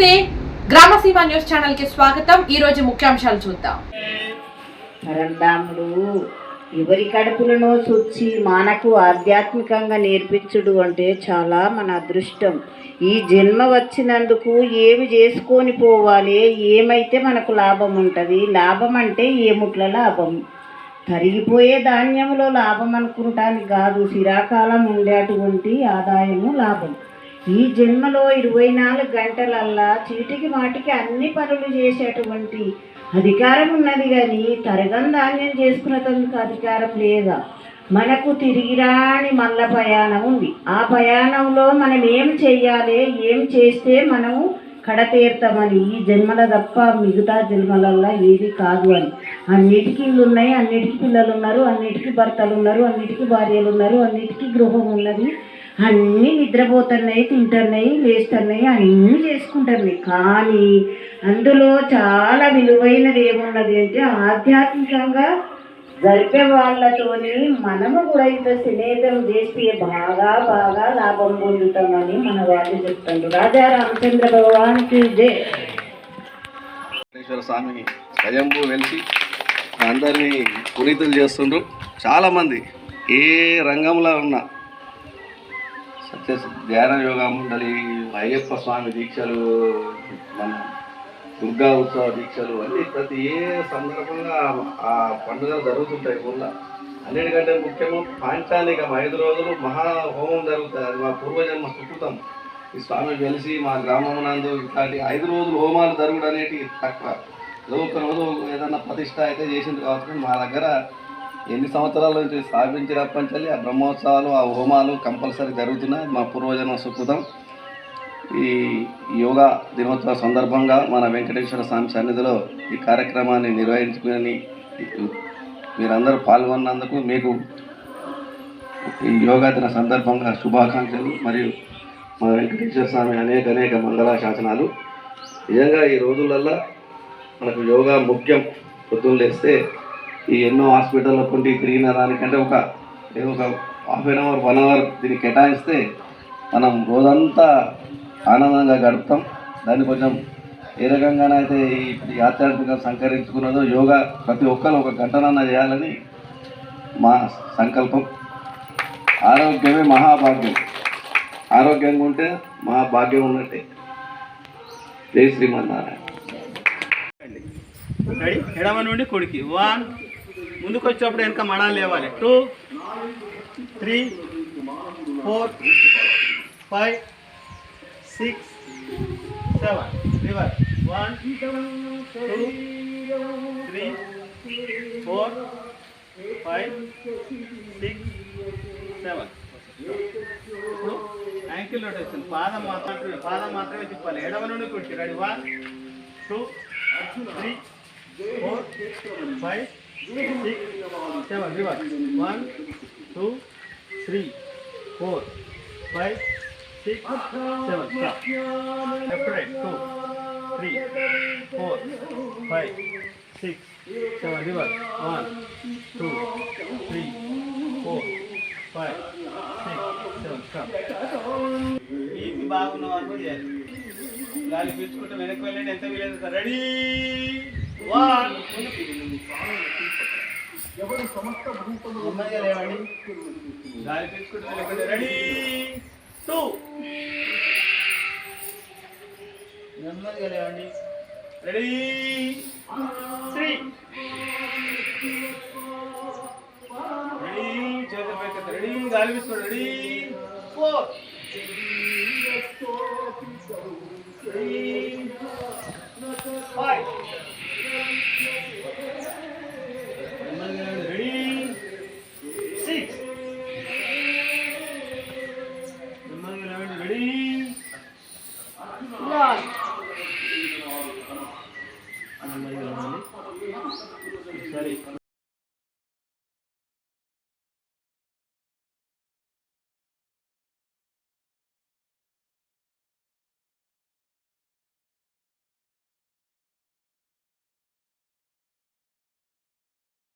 నమస్తే. గ్రామసీమ న్యూస్ ఛానల్కి స్వాగతం. ఈ రోజు ముఖ్యాంశాలు చూద్దాం. పరంధాముడు ఎవరి కడుపులను చూచి మనకు ఆధ్యాత్మికంగా నేర్పించుడు అంటే చాలా మన అదృష్టం. ఈ జన్మ వచ్చినందుకు ఏమి చేసుకొని పోవాలి ఏమైతే మనకు లాభం ఉంటుంది లాభం అంటే ఏముట్ల లాభం? తరిగిపోయే ధాన్యంలో లాభం అనుకుంటానికి కాదు శిరాకాలం ఉండేటువంటి ఆదాయము లాభం. ఈ జన్మలో ఇరవై నాలుగు గంటలల్లా చీటికి మాటికి అన్ని పనులు చేసేటువంటి అధికారం ఉన్నది కానీ తరగం ధాన్యం చేసుకునేందుకు అధికారం లేదా? మనకు తిరిగిరాని మల్ల ప్రయాణం ఉంది. ఆ ప్రయాణంలో మనం ఏం చేయాలి ఏం చేస్తే మనం కడతీరుతామని? ఈ జన్మల తప్ప మిగతా జన్మలల్లో ఏది కాదు అని. అన్నిటికీ ఇల్లు ఉన్నాయి అన్నిటికీ పిల్లలు ఉన్నారు అన్నిటికీ భర్తలు ఉన్నారు అన్నిటికీ భార్యలు ఉన్నారు అన్నిటికీ గృహం ఉన్నది అన్నీ నిద్రపోతున్నాయి తింటున్నాయి లేస్తున్నాయి అన్నీ చేసుకుంటున్నాయి. కానీ అందులో చాలా విలువైనది ఏమున్నది అంటే ఆధ్యాత్మికంగా జరిపే వాళ్ళతోని మనము కూడా ఇంత స్నేహితం చేసి బాగా బాగా లాభం పొందుతామని మన వాళ్ళు చెప్తారు. రాజా రామచంద్ర భగవానికి జై. స్వామిని స్వయంభూ వెలిసి అందరినీ పునీతులు చేస్తుండ్రు. చాలామంది ఏ రంగంలో ఉన్నా సత్య ధ్యాన యోగా మండలి అయ్యప్ప స్వామి దీక్షలు మన దుర్గా ఉత్సవ దీక్షలు అన్నీ ప్రతి ఏ సందర్భంగా ఆ పండుగలు జరుగుతుంటాయి ఊళ్ళో అన్నిటికంటే ముఖ్యము పాంచానికం ఐదు రోజులు మహా హోమం జరుగుతుంది అది మా పూర్వజన్మ సుకృతం. ఈ స్వామి కలిసి మా గ్రామమునందు ఇట్లాంటి ఐదు రోజులు హోమాలు జరుగుడు అనేటివి తక్కువ. ఏదో ఒక రోజు ఏదన్నా ప్రతిష్ట అయితే చేసింది కాబట్టి మా దగ్గర ఎన్ని సంవత్సరాల నుంచి స్థాపించినప్పటి నుంచి ఆ బ్రహ్మోత్సవాలు ఆ హోమాలు కంపల్సరీ జరుగుతున్నాయి. మా పూర్వజన్మ సుకృతం. ఈ యోగా దినోత్సవ సందర్భంగా మన వెంకటేశ్వర స్వామి సన్నిధిలో ఈ కార్యక్రమాన్ని నిర్వహించుకుని మీరందరూ పాల్గొన్నందుకు మీకు ఈ యోగా దిన సందర్భంగా శుభాకాంక్షలు మరియు మా వెంకటేశ్వర స్వామి అనేక అనేక మంగళ శాసనాలు. నిజంగా ఈ రోజులల్లో మనకు యోగా ముఖ్యం. పొద్దున్న లేస్తే ఈ ఎన్నో హాస్పిటల్లో కొన్ని తిరిగిన దానికంటే ఒక ఏదో ఒక half an hour one hour దీన్ని కేటాయిస్తే మనం రోజంతా ఆనందంగా గడుపుతాం. దాన్ని కొంచెం ఏ రకంగానైతే ఈ ఈ సంకరించుకున్నదో యోగా ప్రతి ఒక్కరు ఒక గంటనన్నా చేయాలని మా సంకల్పం. ఆరోగ్యమే మహాభాగ్యం. ఆరోగ్యంగా ఉంటే మహాభాగ్యం ఉన్నట్టే. జై శ్రీమన్నారాయణ. ఎడమ నుండి కొడుకి. వన్ ముందుకు వచ్చేటప్పుడు వెనక మడాలు లేవాలి. Two three four five six seven reverse one two three four five six seven ఇప్పుడు యాంకిల్ రొటేషన్ పాదం మాత్రమే పాదం మాత్రమే తిప్పాలి. ఎడవ నుండి కుడికి. Ready one two three four five six seven reverse one two three four five six seven left right two three four five six seven reverse one two three four five six seven stop BP బాగున్న వరకు చేయాలి గాలి పీల్చుకుంటే వెనక్కి వెళ్ళండి ఎంత వీలేదు sir ready one నెమ్మదిగా లేవండి గాలి పీల్చుకుంటే వెనక్కి వెళ్ళండి రెడీ టూ నెమ్మదిగా లేవండి రెడీ త్రీ రెడీ చేతులు పైకి రెడీ గాలి రెడీ ఫోర్ Ready.